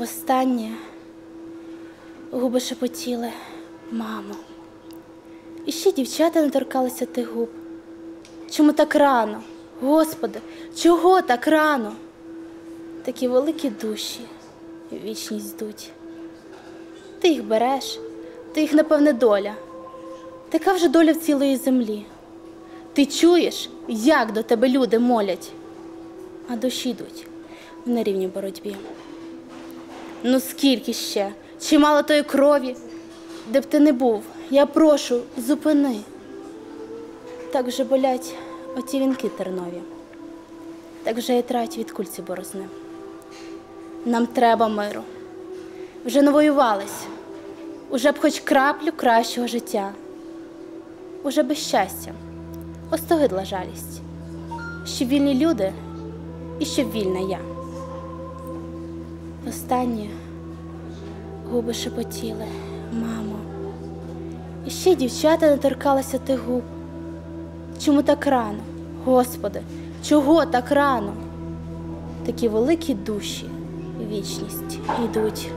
Востаннє губи шепотіли, мамо. І ще дівчата не торкалися тих губ. Чому так рано? Господи, чого так рано? Такі великі душі вічність йдуть. Ти їх береш, ти їх, напевне, доля. Така вже доля в цілої землі. Ти чуєш, як до тебе люди молять, а душі йдуть в нерівній боротьбі. Ну скільки ще? Чимало тої крові, де б ти не був, я прошу, зупини. Так вже болять оті вінки тернові, так вже і трать від кульці борозни. Нам треба миру. Вже не воювались, уже б хоч краплю кращого життя, уже без щастя, остогидла жалість, щоб вільні люди і щоб вільна я. Останнє губи шепотіли, мамо. І ще дівчата не торкалися тих губ. Чому так рано? Господи, чого так рано? Такі великі душі вічність йдуть.